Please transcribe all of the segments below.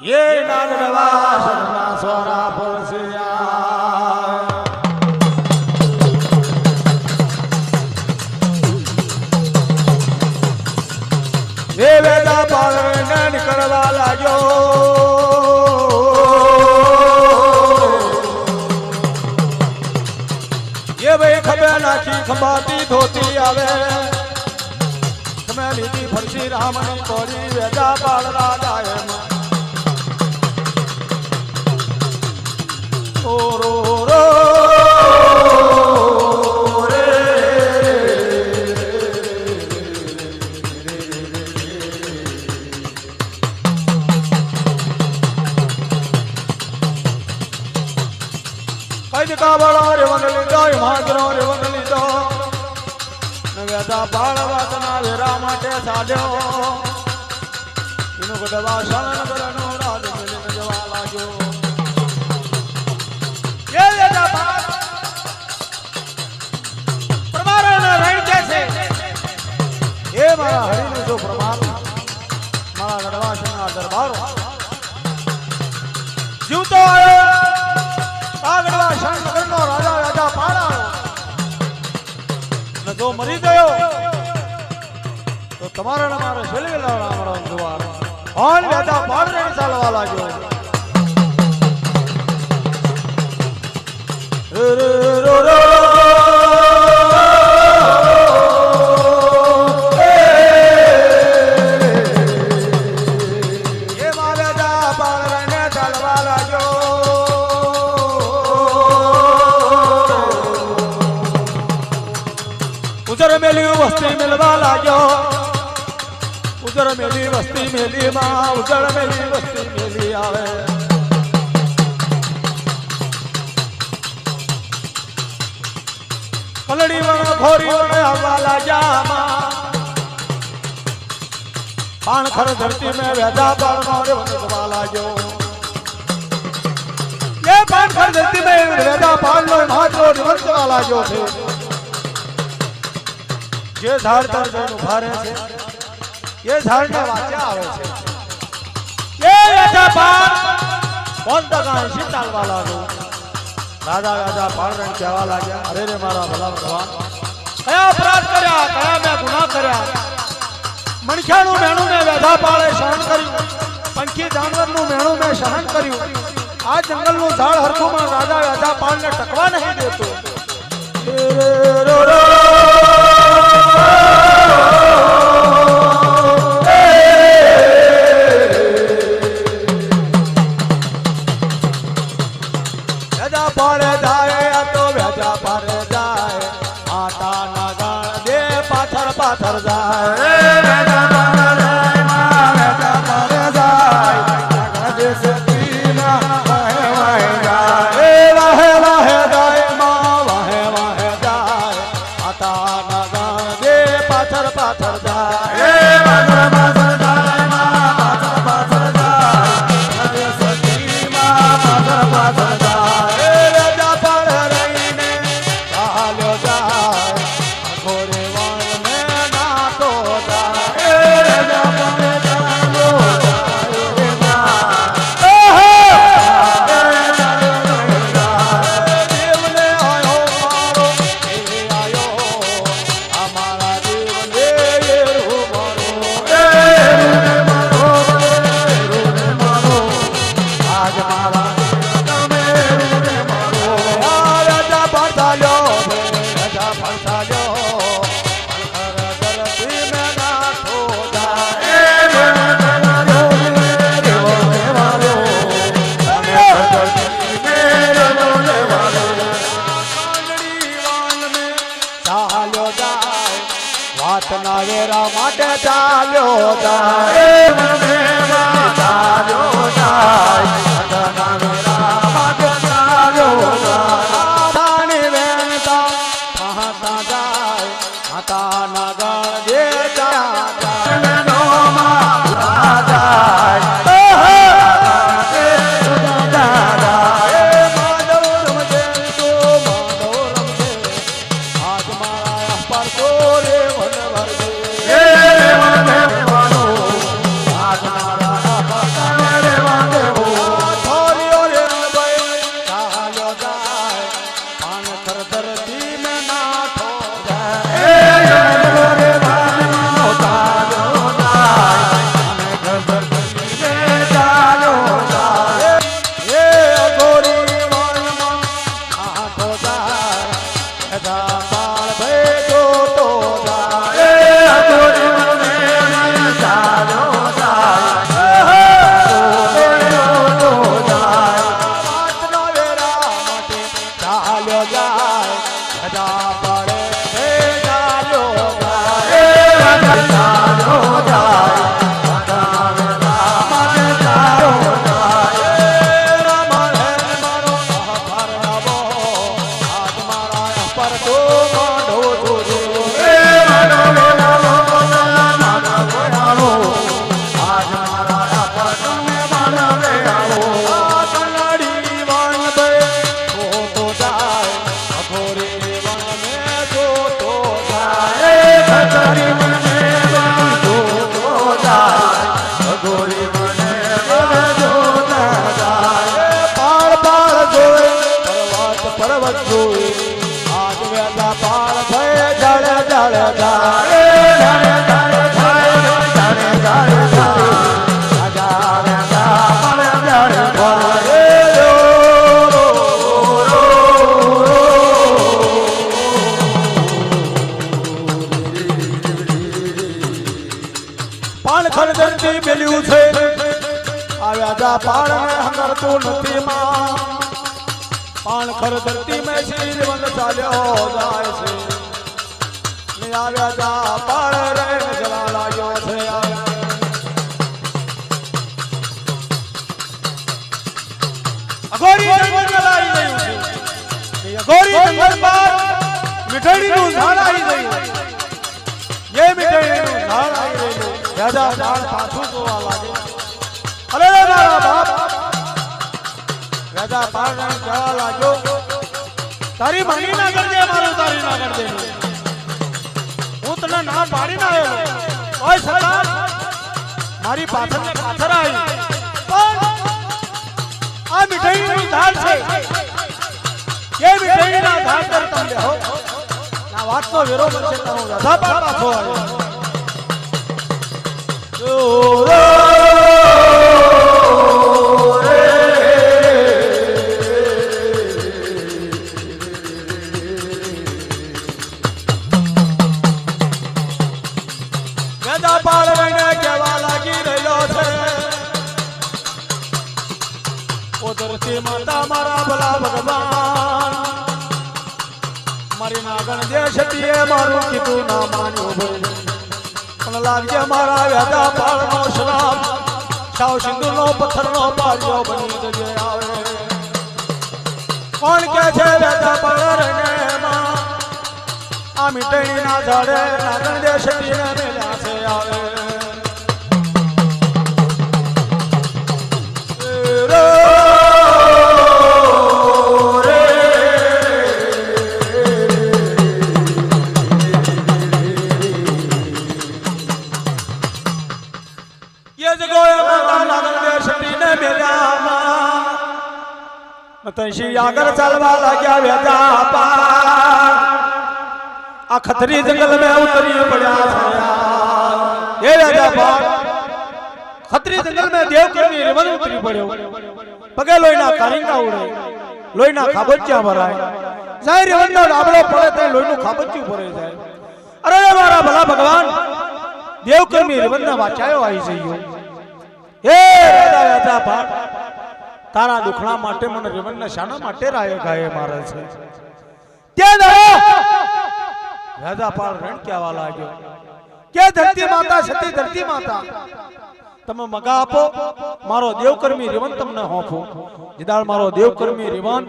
નાગર વાસણમાં સ્વરા પરસ્યા એ વેદા પાલન કરવા લાગ્યો એ ભાઈ ખબર નાખી ખંભાતી ધોતી આવે તમે લીધી ફરસી રામની કોરી વેદા પાળ રાજા એમ નવ્યાતા બાળવાતના વેરા માટે સાધ્યો. એનું ગઢવા શરણ કરનો રાજ મિલીને જવા લાગ્યો. મારા હરિનું જો પ્રમાણ, મારા ગઢવા દરબારો. જીવતો આવ્યો આ શરણનગરનો જો મરી ગયો, તો તમારા ને મારે શેલી લાવવા મારો જુવાર ઓન વેદા પાડને ચાલવા લાગ્યો. રે રે, રો. મેલી વસ્તી, મેલી માં ઉજર મેલી વસ્તી, મેલી આવે. કલડી વણ ખોરી વણ હવા લાગ્યા પાણ ખર ધરતી મેં વેદા પાણ મારે વંદવા લાગ્યો એ પાણ ખર ધરતી મેં વેદા પાણ નો મહાત્રો નિવંતવા લાગ્યો છે. જે ધાર તર જઈને ભારે છે એ ઝાડને વાંચ્યા આવે છે. એ રાજા પાર એસી ચાલવા લાગો. રાજા રાજા પારણ કહેવા લાગ્યા અરે રે મારા ભલા ભગવાન કયા અપરાધ કર્યા કયા મેં ગુના કર્યા? મણખ્યાનું મેણું મેં વેધા પાળે સહન કર્યું. પંખી જાનવરનું મેણું મેં સહન કર્યું. આ જંગલનું ઝાડ હરખુમાં રાજા વેધા પાળને ટકવા નહીં દેતો. না যায় হাতা না પાણ ખરદરથી મેલ્યું છે. આવ્યા જા પાણ ને હંગરતું નથી માં પાણ ખરદરથી મેં શીર વંદ ચાલ્યો જાય છે. આવ્યા જા પાળ રે જલા લાગ્યો છે. અઘોરી જંગલ આવી ગયું છે. અઘોરી જંગલ પર મીઠડીનું ઝાડ આવી ગયું. એ મીઠડીનું ઝાડ આવી ગયું. રાજા બાળ પાછું જોવા લાગે અરે મારા બાપ, રાજા પાણ જવા લાગ્યો, તારી મમ્મી ના કરજે, મારું તારી ના કરજે. હું તને ના પાડી ના આવ્યો. ઓય સરદાર, મારી પાછળ ને પાછળ આવી. પણ આ મીઠાઈનું ધાર છે. એ મીઠાઈના ધાર પર તમે હો. ના વાતનો વેરો બનશે તારો રાધા પાડ પાછો આવ્યો. ઉધરતી માતા મારા ભલા ભગવાન મારી નાગણ દેશ મારું કીધું ના માન્યું ભાઈ. લાગજે મારા વ્યાદા પાળનો શ્રાપ. સાવ સિંધુનો પથ્થરનો પાડ્યો બની જજે આવે. કોણ કે છે વ્યાદા પાળ રહીને માં આ મીઠાઈના ઝાડે નાગણ દેશતીને મેલા છે આવે. રો તંશી આગળ ચાલવા લાગ્યા વેજા પાર? આ ખતરી જંગલ મે ઉતરી પડ્યા એ વેજા પાર? ખતરી જંગલ મે દેવ રેવન ઉતરી પડ્યો. પગે લોહીના કારિંગા ઉડે લોહીના ખાબોચિયા ભરાય. જાય રેવનનો ડાબલો પડે તે લોહીનું ખાબોચિયું ભરાઈ જાય. અરે મારા ભલા ભગવાન દેવકર્મી રેવનના વાચાયો આવી જઈયો. હે રાજા ભાટ તારા દુખણા માટે મને રેવનને શાના માટે રાય ગાય મારે છે. કે દાડો? રાજા પાલ રણ કહેવા લાગ્યો. કે ધરતી માતા સતી ધરતી માતા, તમે મગા આપો, મારો દેવકર્મી રેવન તમને હોપો જેદાળ મારો દેવકર્મી રેવન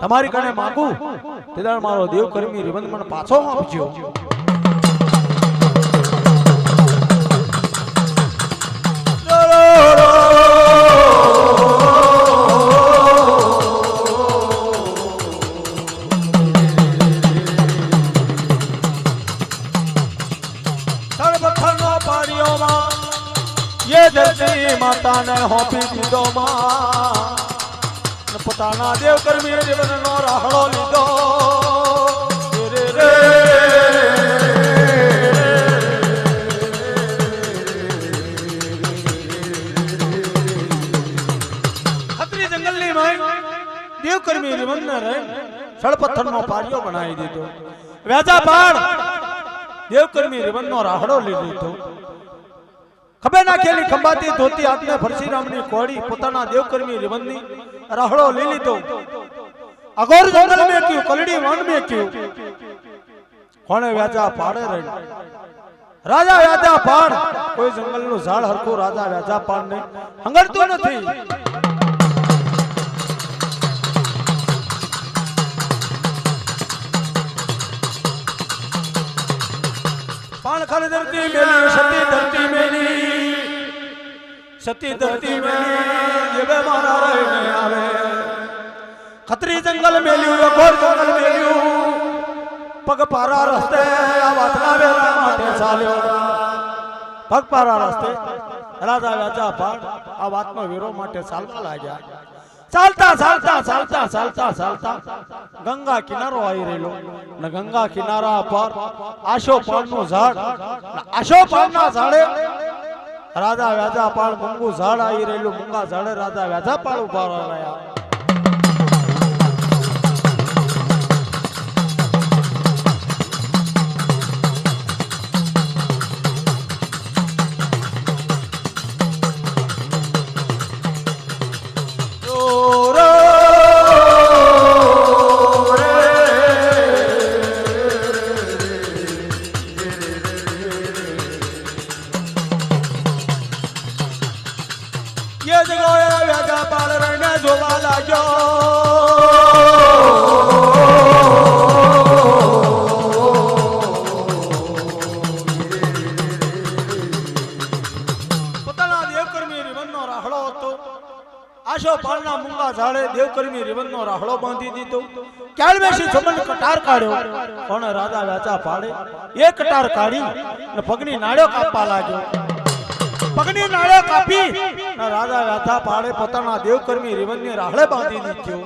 તમારી કને માંગુ તેદાળ મારો દેવકર્મી રેવન મને પાછો આપજો પાણીઓમાં એ ધરતી માતાને હોપી દીધો માં. પોતાના દેવ કર્મી જીવનનો રાહડો લીધો. રે રહે દેવકર્મી રીવનનો રાહડો લઈ લીધો ના કેલી ખંભાતી ધોતી હાથને પરશુરામની કોડી પોતાના દેવકર્મી રીવનની રાહડો લઈ લીધો. અગોર જંગલ મે ક્યું કલડી વન મે ક્યું? કોણે વ્યાજા પાડે રહી? રાજા વ્યાજા પાડ. કોઈ જંગલનું ઝાડ હરખું રાજા વ્યાજા પાડ ને હંગરતું નથી પાણખર ધરતી મેલી સતી ધરતી મેલી. સતી ધરતી મેલી જેવે મારા રહીને આવે ખત્રી જંગલ મેલ્યું અઘોર જંગલ મેલ્યું પગ પારા રસ્તે આ વાતના વેરા માટે ચાલ્યો પગ પારા રસ્તે રાજા રાજા ભાગ આ વાતમાં વેરો માટે ચાલવા લાગ્યા ચાલતા ચાલતા ચાલતા ચાલતા ચાલતા ગંગા કિનારો આવી રહેલો ને ગંગા કિનારા પર આશો પાનનું ઝાડ. આશો આશો પાનના ઝાડે રાજા વ્યાજા પાળ મૂંગું ઝાડ આવી રહેલું મૂંગા ઝાડે રાધા વ્યાજા પાળ ઊભા રહ્યા. દેવકર્મી રીવનનો રાહડો બાંધી દીધો. ક્યાર બેસી જમન કટાર કાઢ્યો? પણ રાજા રાજા પાડે. એ કટાર કાઢી ને પગની નાળ્યો કાપવા લાગ્યો. પગની નાળ્યો કાપી રાજા વાચા પાડે પોતાના દેવકર્મી રીવનની રાહળે બાંધી દીધો.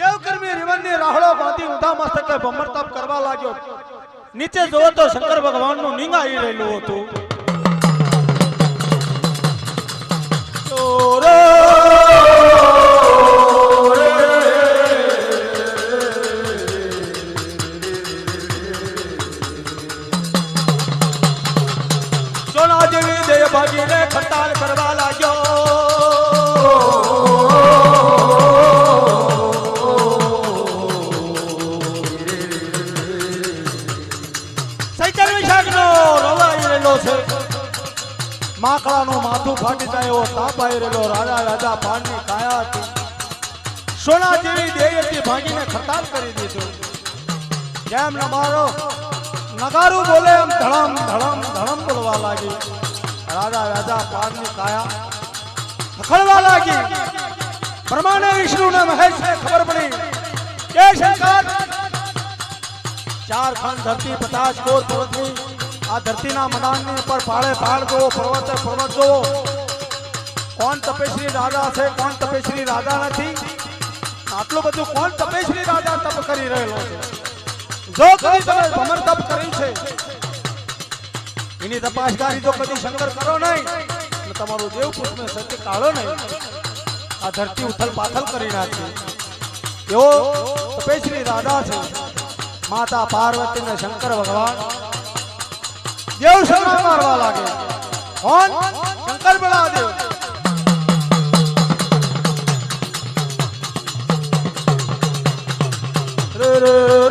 દેવકર્મી રીવનની રાહડો બાંધી ઊંધા મસ્તકે ભમરતાપ કરવા લાગ્યો. નીચે જોવો તો શંકર ભગવાનનું નિંગાઈ રહેલું હતું. માકડાનું માથું ફાટી જાય એવો તાપ રહેલો રાજા રાજા પાનની કાયા હતી સોના જેવી દેહથી ભાંગીને ખતાલ કરી દીધું. જેમ નમારો નગારું બોલે એમ ધડમ ધડમ ધડમ બોલવા લાગી. રાજા રાજા પાનની કાયા ખખડવા લાગી. બ્રહ્માને વિષ્ણુને મહેશને ખબર પડી. કે શંકર? ચાર ખંડ ધરતી પચાસ કોર પર્વતની આ ધરતીના મેદાનની ઉપર પાળે પાડ જોવો પર્વતે પર્વત જોવો કોણ તપેશ્રી રાજા છે, કોણ તપેશ્રી રાજા નથી? આટલું બધું કોણ તપેશ્રી રાજા તપ કરી રહેલો છે? જો કદી તમે ભમર તપ કર્યું છે, એની તપાસકારી જો કદી શંકર કરો નહીં તમારું દેવ પુષ્પ સત્ય કાઢો નહીં. આ ધરતી ઉથલ પાથલ કરી નાખી. એવો તપેશ્રી રાજા છે. માતા પાર્વતી ને શંકર ભગવાન દેવ શરણા મારવા લાગે. કોણ શંકર બળાદેવ. રે રે.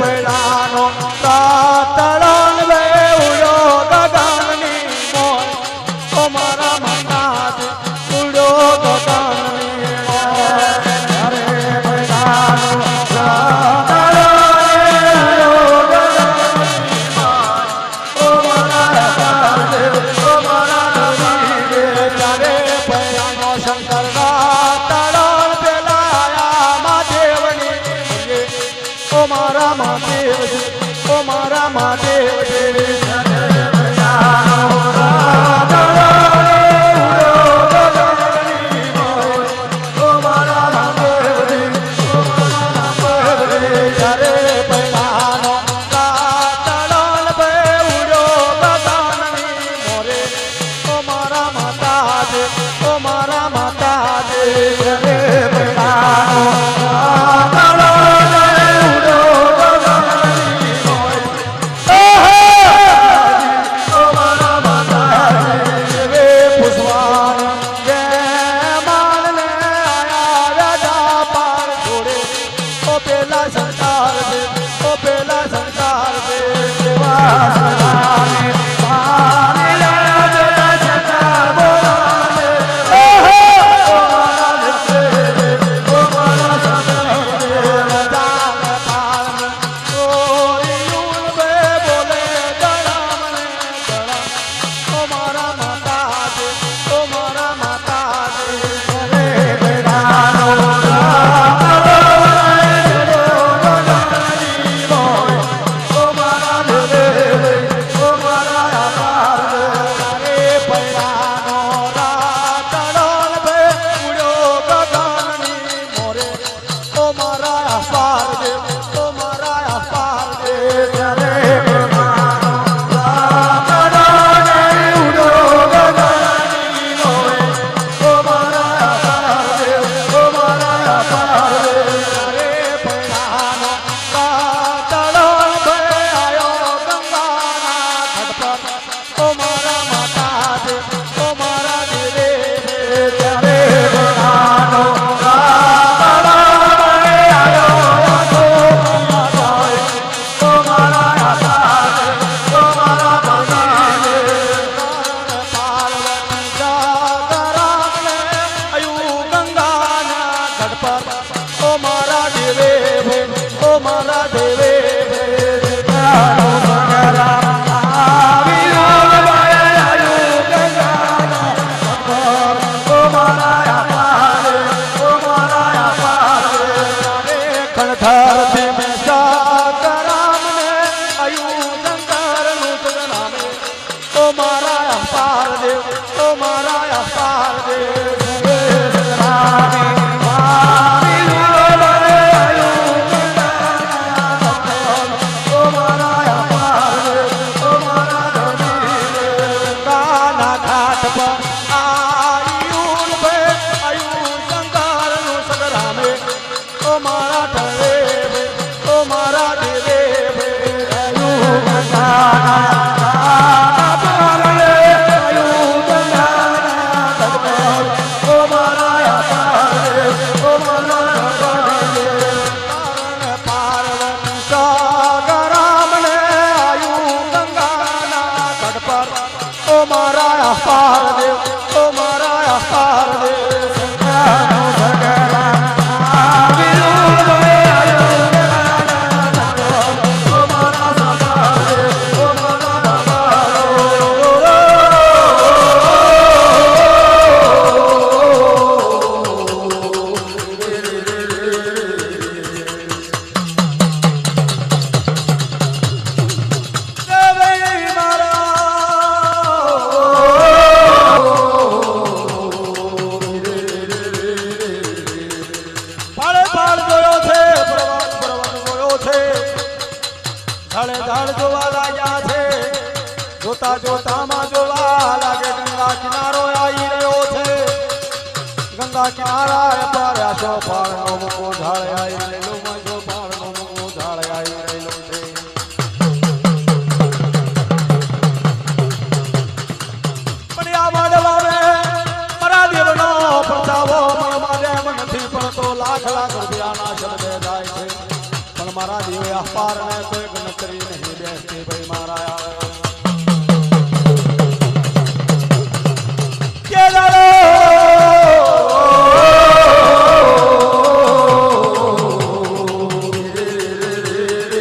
પૈડાનો તાતળણ পার